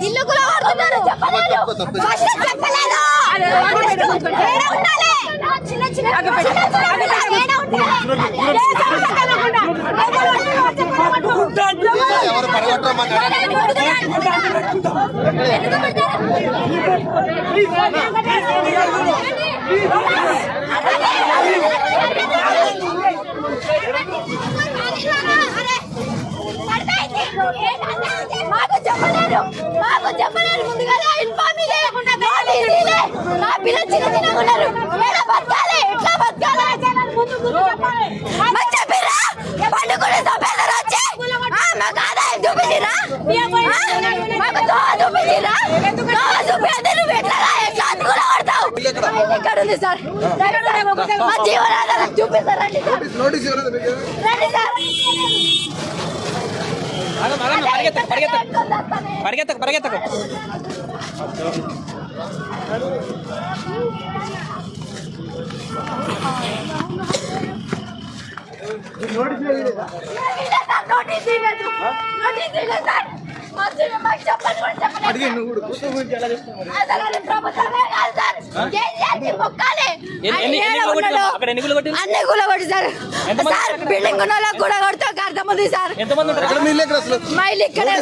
ఇల్లు కూడా వాడుతున్నారు చెప్పలేదు ఫస్ట్ చెప్పలేదు చిన్న చిన్న ఎవరు మాకు చెప్పలేరు మాకు చెప్పలేరు ముందుగా ఇన్ఫార్మ్ చేయకుండా నా పిల్లలు చిన్న చిన్నగా ఉన్నారు ఎలా బతకాలి ఎట్లా బతకాలి మాకు చెప్పిరా పండుగ సభ్యులు వచ్చి ఆ, మాకు ఆదాయం చూపించిరా? మాకు దోవ చూపించిరా? దోవ చూపించే నువ్వు ఎట్లా ఎట్లా అది కూడా వాడతావు? ఎక్కడ ఉంది సార్. మా జీవనాధారం సార్. నోటీస్ ఇవ్వలేదు మీకు రండి సార్. పరిగెత్తకు పరిగెత్తకు. పరిగెత్తకు పరిగెత్తకు. ఇదే అన్ని సార్? బిల్డింగ్ ఉన్న వాళ్ళకి కూడా కొడితే అర్థం ఉంది సార్ మీ ఇల్లు ఇక్కడే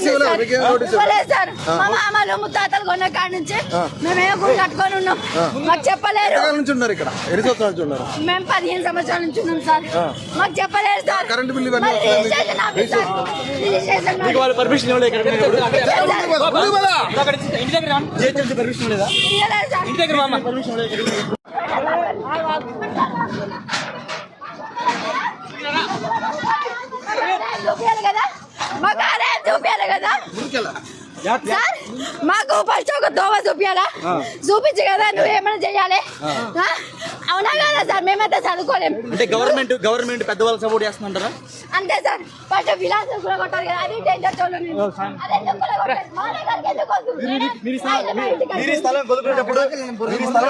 సార్. మా మామలు ముత్తాతలు కొన్న కాడ నుంచి మేమేమో గుడి కట్టుకొని ఉన్నాం. మాకు చెప్పలేరు. మేము పదిహేను సంవత్సరాల నుంచి ఉన్నాం సార్. మాకు చెప్పలేదు సార్. కరెంటు బిల్లు ఇవన్నీ మరి వస్తాయి మీకు? Registration office sir. Registration office. వాళ్ళు పర్మిషన్ ఇవ్వలేదు ఇక్కడ ముందుకు పద, ముందుకు పద. అక్కడ ఇంటి దగ్గర రా. జేహెచ్ఎంసీ పర్మిషన్ లేదా ఇవ్వలేదు సార్. ఇంటి దగ్గర మామ పర్మిషన్ లేదు ఆదాయం చూపించాలి కదా మాకు ఆదాయం చూపించాలి కదా? సార్ మాకు ఫస్ట్ ఒక దోవ చూపించాలా చూపించి కదా నువ్వు ఏమైనా చేయాలి ఆ? అవునా కదా సార్? మేమైతే చదువుకోలేం. అంటే గవర్నమెంట్ గవర్నమెంట్ పెద్దవాళ్ళు సపోర్ట్ చేస్తుంటారా అంతే సార్. ఫస్ట్ విలాసం కూడా కొట్టారు కదా అది డేంజర్ మీరు స్థలం